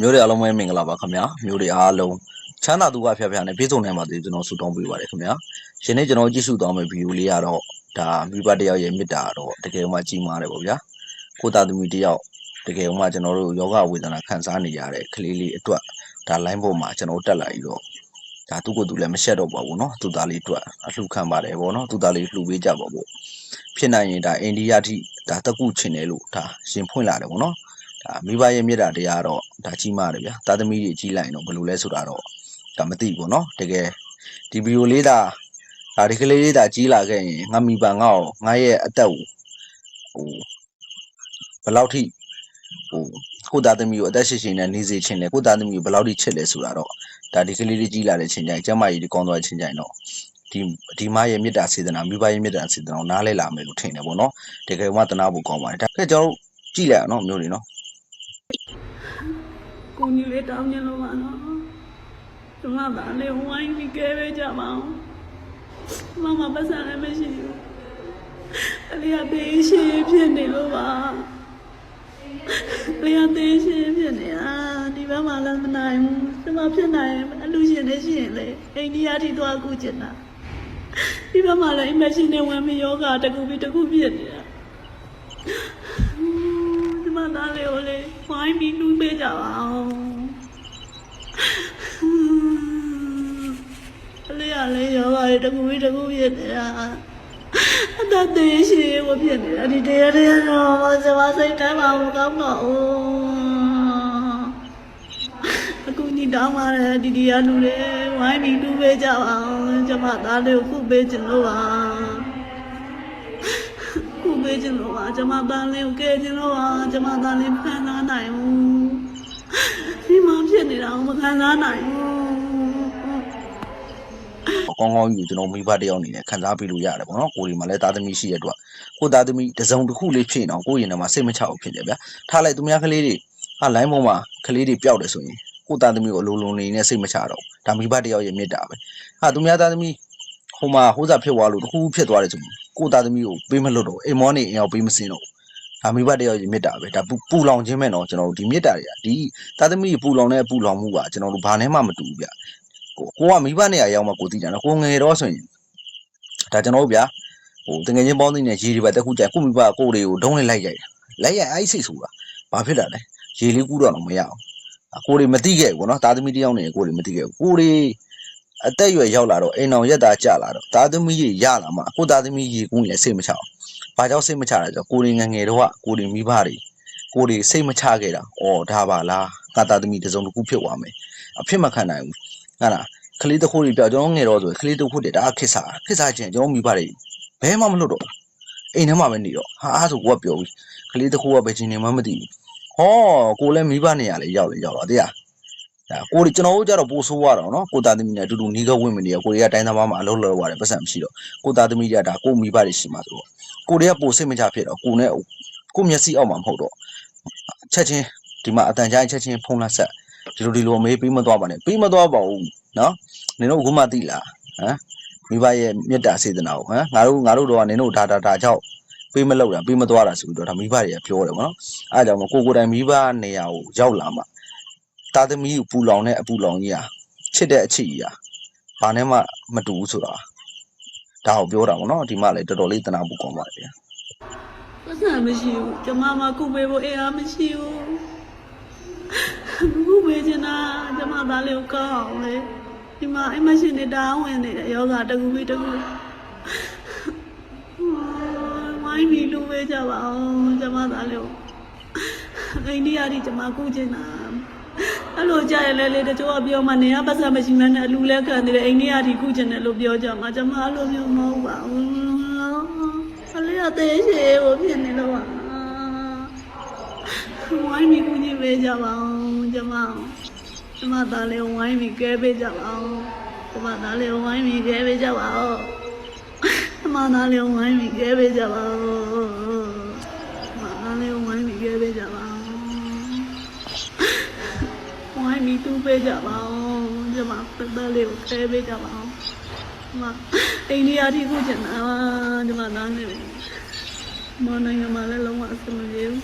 မျိုးတွေအားလုံးပဲမင်္ဂလာပါခင်ဗျာမျိုးတွေအားလုံးချမ်းသာဒုက္ခဖျက်ဖျက်နဲ့ပြည့်စုံနေပါသေးကျွန်တော်ဆုတောင်းပေးပါတယ်ခင်ဗျာယနေ့ကျွန်တော်ကြည့်ရှုသွားမယ့်ဗီဒီယိုလေးကတော့ဒါမိဘတစ်ယောက်ရဲ့မေတ္တာတော့တကယ်မှကြီးမားတယ်ပေါ့ဗျာကိုသားသမီးတစ်ယောက်တကယ်မှကျွန်တော်တို့ယောဂဝေဒနာခံစားနေရတဲ့ကလေးလေးအတွက်ဒါ line ပေါ်မှာကျွန်တော်တက်လာပြီးတော့ဒါသူ့ကိုယ်သူလည်းမရှက်တော့ပါဘူးเนาะသူသားလေးအတွက်အလှခံပါတယ်ပေါ့เนาะသူသားလေးလှူပေးကြပါပေါ့ဖြစ်နိုင်ရင်ဒါအိန္ဒိယထိဒါတကုချင်တယ်လို့ဒါရှင်ဖွင့်လာတယ်ပေါ့เนาะ ဒါမိဘရဲ့မေတ္တာတရားတော့ဒါကြီးမားတယ်ဗျာသားသမီးတွေကြီးလိုက်ရင်တော့ဘယ်လိုလဲဆိုတာတော့ဒါမသိဘူးเนาะတကယ်ဒီဗီဒီယိုလေးဒါဒါဒီကလေးလေးဒါကြီးလာခဲ့ရင်ငါမိဘငါ့ကိုငါရဲ့အသက်ကိုဟိုဘယ်လောက်ထိဟိုကိုယ့်သားသမီးကိုအသက်ရှင်ရှင်နဲ့နေစေချင်တယ်ကိုယ့်သားသမီးကိုဘယ်လောက်ထိချစ်လဲဆိုတာတော့ဒါဒီကလေးလေးကြီးလာတဲ့ချိန်ကျရင်ကျမကြီးဒီကောင်းသွားတဲ့ချိန်ကျရင်တော့ဒီဒီမရဲ့မေတ္တာစေတနာမိဘရဲ့မေတ္တာစေတနာကိုနားလဲလာမယ်လို့ထင်တယ်ပေါ့နော်တကယ်မှတနာဖို့ကောင်းပါတယ်ဒါကဲကျွန်တော်တို့ကြည့်လိုက်အောင်နော်မျိုးတွေနော် ကိုကြီးလေးတောင်းနေလို့ပါနော်ကျမသာလေးဝိုင်းပြီးကဲပေးကြပါအောင်မမပတ်စံလည်းမရှိဘူးအလေးအသေးရှိဖြစ်နေလို့ပါအလေးအသေးရှိဖြစ်နေအာဒီဘက်မှာလည်းမနိုင်ဘူးကျမဖြစ်နိုင်ရင်အလူရှင်နဲ့ရှိရင်လေအိန္ဒိယထိသွားကူချင်တာဒီဘက်မှာလည်း imagine နဲ့ဝင်ပြီးယောဂတကူပြီးတကူဖြစ်နေတာဒီ မှာသားလေးကိုလေဝိုင်းပြီးနှူးပေးကြပါအောင်အလေးရလေးရောပါလေတကူပြီးတကူဖြစ်နေတာအတတ်သေးရှိဝဖြစ်နေတာဒီတရားတရားတော့ဇဝစိတ်တမ်းပါမကောင်းတော့ဘူးအခုညီတောင်းပါတယ်ဒီဒီရလူတွေဝိုင်းပြီးနှူးပေးကြပါအောင်ကျမသားလေးကိုခုပေးချင်လို့ပါခု ပေးခြင်းလို့ပါကျမသားလေးကိုကဲခြင်းလို့ပါကျမသားလေးခံစားနိုင်ဘူးဒီမှာဖြစ်နေတာကိုမခံစားနိုင်ဘူးကောင်းကောင်းယူကျွန်တော်မိဘတယောက်အနေနဲ့ခံစားပေးလို့ရတယ်ပေါ့နော်ကိုဒီမှာလည်းသားသမီးရှိရတဲ့အတွက်ကိုသားသမီးတစ်စုံတစ်ခုလေးဖြစ်နေအောင်ကိုရင်ထဲမှာစိတ်မချအောင်ဖြစ်တယ်ဗျာထားလိုက်သူများကလေးတွေဟာလိုင်းပေါ်မှာကလေးတွေပျောက်တယ်ဆိုရင်ကိုသားသမီးကိုအလိုလိုနေနဲ့စိတ်မချတော့ဘူးဒါမိဘတယောက်ရဲ့မေတ္တာပဲဟာသူများသားသမီးဟိုမှာဟိုးစားဖြစ်သွားလို့တစ်ခုခုဖြစ်သွားတယ်ဆိုရင် ကိုသားသမီးကိုပေးမလွတ်တော့ဘူးအိမ်မောနေအိမ်အောင်ပေးမစင်းတော့ဘူးဒါမိဘတယောက်ရဲ့မေတ္တာပဲဒါပူပူလောင်ခြင်းပဲနော်ကျွန်တော်တို့ဒီမေတ္တာတွေကဒီသားသမီးပူလောင်တဲ့ပူလောင်မှုကကျွန်တော်တို့ဘာနဲ့မှမတူဘူးဗျကိုကိုကမိဘနေရာရောက်မှကိုသိကြတယ်ကိုငယ်တော့ဆိုရင်ဒါကျွန်တော်တို့ဗျာဟိုတငယ်ချင်းပေါင်းသိနေရေတွေပဲတက်ခုကြကိုမိဘကိုတွေကိုဒုံးလေးလိုက်ရိုက်လိုက်ရိုက်အဲ့စိတ်ဆိုတာဘာဖြစ်တာလဲရေလေးကူးတော့တော့မရအောင်ကိုတွေမသိခဲ့ဘူးနော်သားသမီးတယောက်နေကိုတွေမသိခဲ့ဘူးကိုတွေ အသက်အရွယ်ရောက်လာတော့အိမ်အောင်ရက်သားကြလာတော့သားသမီးတွေရလာမှကိုသားသမီးရေကူးနေစိတ်မချအောင်ဘာကြောင့်စိတ်မချလဲဆိုတော့ကိုတွေငယ်ငယ်တော့ကကိုတွေမိဘတွေကိုတွေစိတ်မချခဲ့တာဩဒါပါလားကသားသမီးတစ်စုံတစ်ခုဖြစ်သွားမယ်အဖြစ်မခံနိုင်ဘူးဟာလားကလေးတစ်ခုတွေပြောက်ကျွန်တော်ငယ်တော့ဆိုရင်ကလေးတစ်ခုတွေဒါခစ်စားခစ်စားခြင်းကျွန်တော်မိဘတွေဘဲမှမလွတ်တော့ဘူးအိမ်ထဲမှာပဲနေတော့ဟာအဲ့ဆိုကိုကပြောပြီးကလေးတစ်ခုကပဲချင်းနေမှမသိဘူးဟောကိုလည်းမိဘနေရလေရောက်လေရောက်တော့တရား ဒါကိုတွေကျွန်တော်တို့ကြတော့ပိုဆိုးရတော့နော်ကိုသားသမီးနဲ့အတူတူနီးကဝင့်မနေရကိုတွေကတိုင်းသားမမှာအလုပ်လုပ်ရတယ်ပတ်စံမရှိတော့ကိုသားသမီးတွေကဒါကိုမိဘတွေရှိမှဆိုတော့ကိုတွေကပိုစိတ်မချဖြစ်တော့ကိုနဲ့ကိုမျက်စိအောက်မှာမဟုတ်တော့ချက်ချင်းဒီမှာအတန်ကြားချက်ချင်းဖုံးလက်ဆက်ဒီလိုဒီလိုမေးပြီးမသွားပါနဲ့ပြီးမသွားပါဘူးနော်နင်တို့အခုမှသိလားဟမ်မိဘရဲ့မေတ္တာစေတနာကိုဟမ်ငါတို့ငါတို့တော့ကနင်တို့ဒါဒါဒါကြောင့်ပေးမလောက်တာပေးမသွားတာဆိုပြီးတော့ဒါမိဘတွေကပြောတယ်ဗောနော်အဲဒါကြောင့်မို့ကိုကိုယ်တိုင်မိဘနေရာကိုရောက်လာမှ တာသမီးကိုပူလောင်တဲ့အပူလောင်ကြီးอ่ะချစ်တဲ့အချစ်ကြီးอ่ะဘာနဲ့မှမတူဘူးဆိုတာဒါကိုပြောတာဗောနော်ဒီမှလည်းတော်တော်လေးတနာဖို့ကောင်းပါတယ်ဗျာ ပတ်စံမရှိဘူးကျမမခုပေးဖို့အင်အားမရှိဘူးခုပေးချင်တာကျမသားလေးကိုကောင်းအောင်လေဒီမှာ imagine နဲ့တောင်းဝင်နေတဲ့ယောဂတကူပြီးတကူဝိုင်းပြီးလူပေးကြပါအောင်ကျမသားလေးကိုအိန္ဒိယထိကျမကူချင်တာ အဲ့လိုကြရလဲလေတချို့ကပြောမှနေရပတ်စံမရှိမှန်းနဲ့အလူလဲခံနေတယ်အိန္ဒိယထိကူချင်တယ်လို့ပြောကြမှာကျမအဲ့လိုမျိုးမဟုတ်ပါဘူးအလေးအသေးရှိကိုဖြစ်နေလို့ပါဝိုင်းပြီးကူညီပေးကြပါအောင်ကျမကျမသားလေးဝိုင်းပြီးကဲပေးကြပါအောင်ကျမသားလေးဝိုင်းပြီးကဲပေးကြပါအောင်ကျမသားလေးဝိုင်းပြီးကဲပေးကြပါအောင်ကျမသားလေးဝိုင်းပြီးကဲပေးကြပါ အောင်ဝိုင်းပြီးတူးပေးကြပါအောင်ကျမသားလေးကိုကဲပေးကြပါအောင်ကျမအိန္ဒိယထိကူချင်တာပါကျမသားလေးမနိုင်ငံမှာလည်းလုံးဝအဆင်မပြေဘူး